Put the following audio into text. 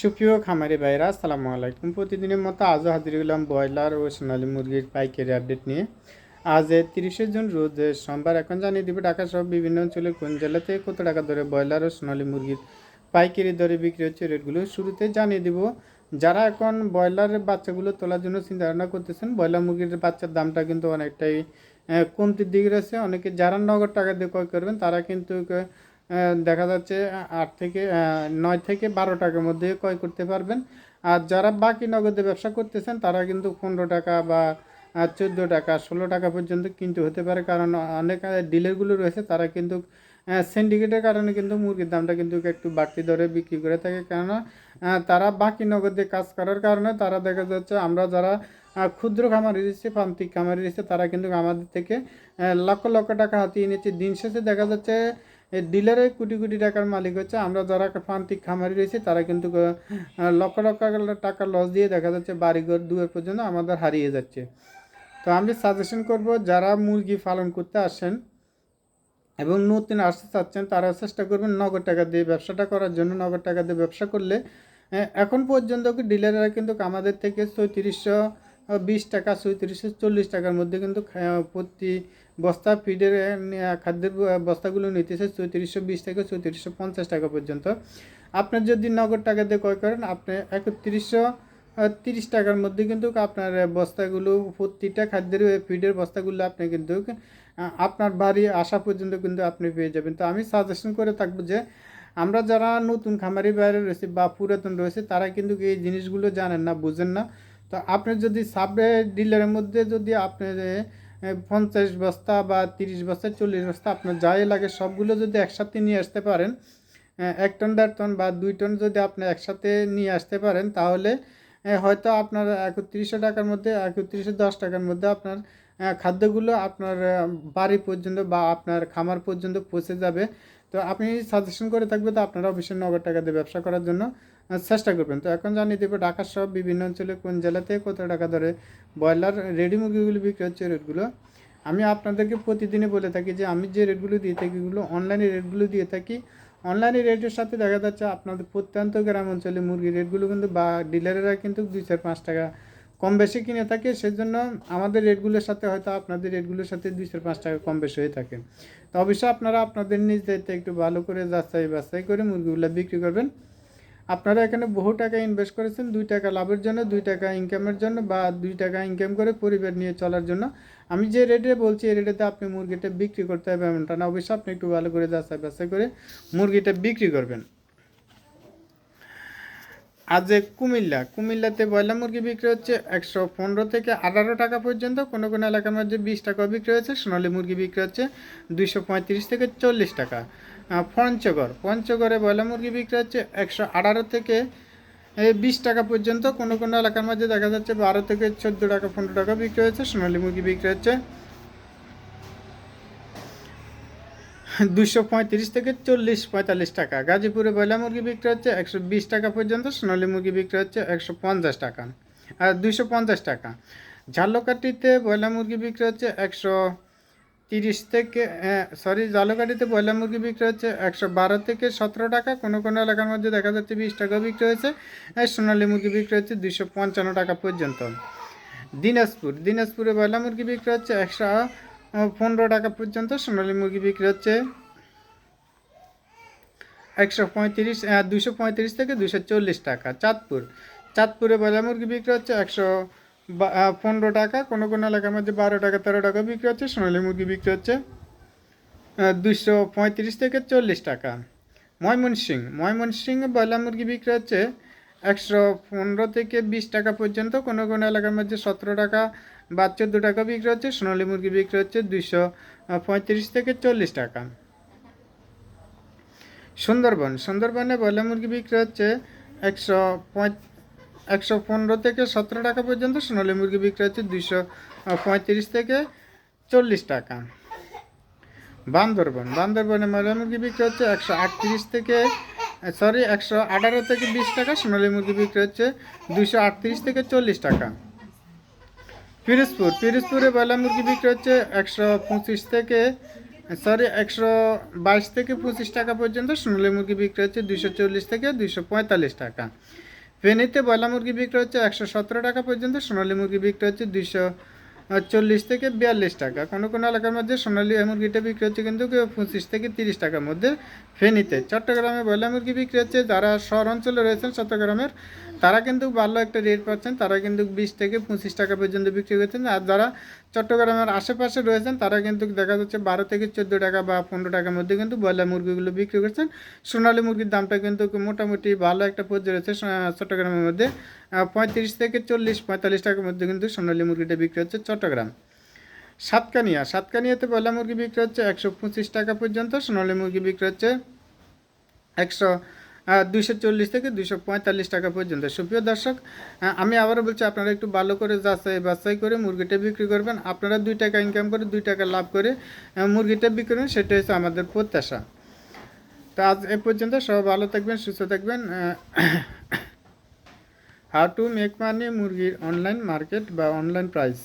সুপ্রিয় খামারি ভাইরা আসসালামু আলাইকুম। প্রতিদিনের মতো আজও হাজির হলাম ব্রয়লার ও সোনালী মুরগির পাইকারি আপডেট নিয়ে। আজ তিরিশে জুন, রোজ সোমবার। এখন জানিয়ে দিব ঢাকা সহ বিভিন্ন অঞ্চলে কোন জেলাতে কত টাকা দরে ব্রয়লার ও সোনালী মুরগির পাইকারি দরে বিক্রি হচ্ছে রেটগুলো শুরুতে জানিয়ে দিব। যারা এখন ব্রয়লারের বাচ্চাগুলো তোলার জন্য চিন্তা ভাবনা করতেছেন, ব্রয়লার মুরগির বাচ্চার দামটা কিন্তু অনেকটাই কমতির দিকে রয়েছে। অনেকে যারা নগদ টাকা দিয়ে ক্রয় করবেন, তারা কিন্তু দেখা যাচ্ছে আট থেকে নয় থেকে বারো টাকার মধ্যে ক্রয় করতে পারবেন। আর যারা বাকি নগদে ব্যবসা করতেছেন, তারা কিন্তু পনেরো টাকা বা চোদ্দ টাকা, ষোলো টাকা পর্যন্ত কিনতে হতে পারে। কারণ অনেক ডিলারগুলো রয়েছে, তারা কিন্তু সিন্ডিকেটের কারণে কিন্তু মুরগির দামটা কিন্তু একটু বাড়তি দরে বিক্রি করে থাকে। কেননা তারা বাকি নগদে কাজ করার কারণে তারা দেখা যাচ্ছে, আমরা যারা ক্ষুদ্র খামারি দিচ্ছে প্রান্তিক খামারি দিচ্ছে তারা কিন্তু আমাদের থেকে লক্ষ লক্ষ টাকা হাতিয়ে নিচ্ছে। দিন শেষে দেখা যাচ্ছে ডিলারে কোটি কোটি টাকার মালিক হচ্ছে। আমরা যারা প্রান্তিক খামারি রয়েছি, তারা কিন্তু লক্ষ লক্ষ টাকা লস দিয়ে দেখা যাচ্ছে বাড়িঘর দুয়ার পর্যন্ত আমাদের হারিয়ে যাচ্ছে। তো আমি সাজেশন করব, যারা মুরগি পালন করতে আসেন এবং নতুন আসতে চাচ্ছেন, তারা চেষ্টা করবেন নগদ টাকা দিয়ে ব্যবসাটা করার জন্য। নগদ টাকা দিয়ে ব্যবসা করলে এখন পর্যন্ত ডিলাররা কিন্তু আমাদের থেকে চৌত্রিশশো বিশ টাকা চৌত্রিশশো চল্লিশ টাকার মধ্যে কিন্তু প্রতি বস্তা ফিডের খাদ্যের বস্তাগুলো নিতেছে চৌত্রিশশো বিশ থেকে চৌত্রিশশো পঞ্চাশ টাকা পর্যন্ত। আপনার যদি নগদ টাকা দিয়ে ক্রয় করেন, আপনি একত্রিশশো তিরিশ টাকার মধ্যে কিন্তু আপনার বস্তাগুলো, প্রতিটা খাদ্যের ফিডের বস্তাগুলো আপনি কিন্তু আপনার বাড়ি আসা পর্যন্ত কিন্তু আপনি পেয়ে যাবেন। তো আমি সাজেশন করে থাকব যে, আমরা যারা নতুন খামারি বাইরে রয়েছে বা পুরাতন রয়েছে, তারা কিন্তু এই জিনিসগুলো জানেন না, বুঝেন না। তো আপনি যদি সাব ডিলারের মধ্যে যদি আপনি পঞ্চাশ বস্তা বা তিরিশ বস্তা, চল্লিশ বস্তা, আপনার যাই লাগে, সবগুলো যদি একসাথে নিয়ে আসতে পারেন এক টন, দেড় টন বা দুই টন যদি আপনি একসাথে নিয়ে আসতে পারেন, তাহলে হয়তো আপনার একত্রিশশো টাকার মধ্যে, একত্রিশশো দশ টাকার মধ্যে আপনার খাদ্যগুলো আপনার বাড়ি পর্যন্ত বা আপনার খামার পর্যন্ত পৌঁছে যাবে। তো আপনি সাজেশন করে থাকবে তো আপনারা অবশ্যই নগদ টাকা দিয়ে ব্যবসা করার জন্য। চেষ্টা করবেন। তো এখন জানিয়ে দেবো ঢাকা সহ বিভিন্ন অঞ্চলে কোন জেলাতে কত টাকা ধরে ব্রয়লার রেডি মুরগিগুলো বিক্রি হচ্ছে রেটগুলো। আমি আপনাদেরকে প্রতিদিনে বলে থাকি যে আমি যে রেটগুলো দিয়ে থাকি এগুলো অনলাইনে রেটগুলো দিয়ে থাকি। অনলাইনে রেটের সাথে দেখা যাচ্ছে আপনাদের প্রত্যন্ত গ্রাম অঞ্চলে মুরগির রেটগুলো কিন্তু বা ডিলারেরা কিন্তু দুই চার পাঁচ টাকা কম বেশি কিনে থাকে। সেজন্য আমাদের রেটগুলোর সাথে হয়তো আপনাদের রেটগুলোর সাথে দুই চার পাঁচ টাকা কম বেশি হয়ে থাকে। তো অবশ্যই আপনারা আপনাদের নিজ দায়িত্বে একটু ভালো করে যাচাই বাছাই করে মুরগিগুলো বিক্রি করবেন। আপনারা এখানে বহু টাকা ইনভেস্ট করেছেন, দুই টাকা লাভের জন্য, দুই টাকা ইনকামের জন্য বা দুই টাকা ইনকাম করে পরিবার নিয়ে চলার জন্য। আমি যে রেটে বলছি, এই রেটেতে আপনি মুরগিটা বিক্রি করতে হবে এমনটা না। অবশ্যই আপনি একটু ভালো করে যাচাই বাছাই করে মুরগিটা বিক্রি করবেন। আজ কুমিল্লা, কুমিল্লাতে ব্রয়লার মুরগি বিক্রি হচ্ছে একশো পনেরো থেকে আঠারো টাকা পর্যন্ত। কোনো কোনো এলাকার মধ্যে বিশ টাকাও বিক্রি হচ্ছে সোনালী মুরগি বিক্রি হচ্ছে দুইশো পঁয়ত্রিশ থেকে চল্লিশ টাকা। পঞ্চগড়। পঞ্চগড়ে ব্রয়লার মুরগি বিক্রি হচ্ছে একশো আঠারো থেকে বিশ টাকা পর্যন্ত। কোনো কোনো এলাকার মধ্যে দেখা যাচ্ছে বারো থেকে চোদ্দ টাকা, পনেরো টাকা বিক্রি হচ্ছে। সোনালি মুরগি বিক্রি হচ্ছে দুশো পঁয়ত্রিশ থেকে চল্লিশ পঁয়তাল্লিশ টাকা। গাজীপুরে ব্রয়লার মুরগি বিক্রি হচ্ছে একশো বিশ টাকা পর্যন্ত। সোনালি মুরগি বিক্রি হচ্ছে একশো পঞ্চাশ টাকা আর দুশো পঞ্চাশ টাকা। ঝালকাঠিতে ব্রয়লার মুরগি বিক্রি হচ্ছে একশো তিরিশ থেকে সরি জালকাঠিতে ব্রয়লার মুরগি বিক্রি হচ্ছে একশো বারো থেকে সতেরো টাকা। কোনো কোনো এলাকার মধ্যে দেখা যাচ্ছে বিশ টাকা বিক্রি হয়েছে। সোনালী মুরগি বিক্রি হচ্ছে দুশো পঞ্চান্ন টাকা পর্যন্ত। দিনাজপুর, দিনাজপুরে ব্রয়লার মুরগি বিক্রি হচ্ছে একশো পনেরো টাকা পর্যন্ত। সোনালী মুরগি বিক্রি হচ্ছে একশো পঁয়ত্রিশ দুশো পঁয়ত্রিশ থেকে দুশো চল্লিশ টাকা। চাঁদপুর, চাঁদপুরে ব্রয়লার মুরগি বিক্রি হচ্ছে একশো পনেরো টাকা, কোনো কোনো এলাকার মধ্যে বারো টাকা, তেরো টাকা বিক্রি হচ্ছে, সোনালী মুরগি বিক্রি হচ্ছে দুশো পঁয়ত্রিশ থেকে চল্লিশ টাকা। ময়মনসিং ময়মনসিং ব্রয়লার মুরগি বিক্রি হচ্ছে একশো পনেরো থেকে বিশ টাকা পর্যন্ত, কোনো কোনো এলাকার মধ্যে সতেরো টাকা বা চোদ্দ টাকা বিক্রি হচ্ছে, সোনালী মুরগি বিক্রি হচ্ছে দুশো পঁয়ত্রিশ থেকে চল্লিশ টাকা। সুন্দরবন, সুন্দরবনে ব্রয়লার মুরগি বিক্রি হচ্ছে একশো একশো পনেরো থেকে সতেরো টাকা পর্যন্ত, সোনালী মুরগি বিক্রি হচ্ছে দুশো পঁয়ত্রিশ থেকে চল্লিশ টাকা। বান্দরবন, বান্দরবনে ব্রয়লার মুরগি বিক্রি হচ্ছে একশো আটত্রিশ থেকে সরি একশো আঠারো থেকে বিশ টাকা, সোনালী মুরগি বিক্রি হচ্ছে দুশো আটত্রিশ থেকে চল্লিশ টাকা। পিরোজপুর, পিরোজপুরে ব্রয়লার মুরগি বিক্রি হচ্ছে একশো পঁচিশ থেকে সরি একশো বাইশ থেকে পঁচিশ টাকা পর্যন্ত, সোনালী মুরগি বিক্রি হচ্ছে দুশো চল্লিশ থেকে দুশো পঁয়তাল্লিশ টাকা। ফেনীতে ব্রয়লার মুরগি বিক্রি হচ্ছে একশো সতেরো টাকা পর্যন্ত, সোনালি মুরগি বিক্রি হচ্ছে দুইশো চল্লিশ থেকে বিয়াল্লিশ টাকা। কোনো কোনো এলাকার মধ্যে সোনালি মুরগিটা বিক্রি হচ্ছে কিন্তু কেউ পঁচিশ থেকে তিরিশ টাকার মধ্যে ফেনীতে। চট্টগ্রামে ব্রয়লার মুরগি বিক্রি হচ্ছে, যারা শহর অঞ্চলে রয়েছেন, চট্টগ্রামের তারা কিন্তু ভালো একটা রেট পাচ্ছেন, তারা কিন্তু বিশ থেকে পঁচিশ টাকা পর্যন্ত বিক্রি করছেন। আর যারা চট্টগ্রামের আশেপাশে রয়েছেন, তারা কিন্তু দেখা যাচ্ছে বারো থেকে চোদ্দ টাকা বা পনেরো টাকার মধ্যে কিন্তু ব্রয়লার মুরগিগুলো বিক্রি করছেন। সোনালী মুরগির দামটা কিন্তু মোটামুটি ভালো একটা পর্যায়ে রয়েছে চট্টগ্রামের মধ্যে। পঁয়ত্রিশ থেকে চল্লিশ, পঁয়তাল্লিশ টাকার মধ্যে কিন্তু সোনালী মুরগিটা বিক্রি হচ্ছে চট্টগ্রাম। সাতকানিয়া, সাতকানিয়াতে ব্রয়লার মুরগি বিক্রি হচ্ছে একশো পঁচিশ টাকা পর্যন্ত, সোনালী মুরগি বিক্রি হচ্ছে একশো দুইশো চল্লিশ থেকে দুইশো পঁয়তাল্লিশ টাকা পর্যন্ত। সুপ্রিয় দর্শক আমি আবারও বলছি, আপনারা একটু ভালো করে যাচাই বাছাই করে মুরগিটা বিক্রি করবেন। আপনারা দুই টাকা ইনকাম করে, দুই টাকা লাভ করে মুরগিটা বিক্রি করবেন সেটা হচ্ছে আমাদের প্রত্যাশা। তো আজ এ পর্যন্ত সবাই ভালো থাকবেন, সুস্থ থাকবেন। হাউ টু মেক মানি মুরগির অনলাইন মার্কেট বা অনলাইন প্রাইস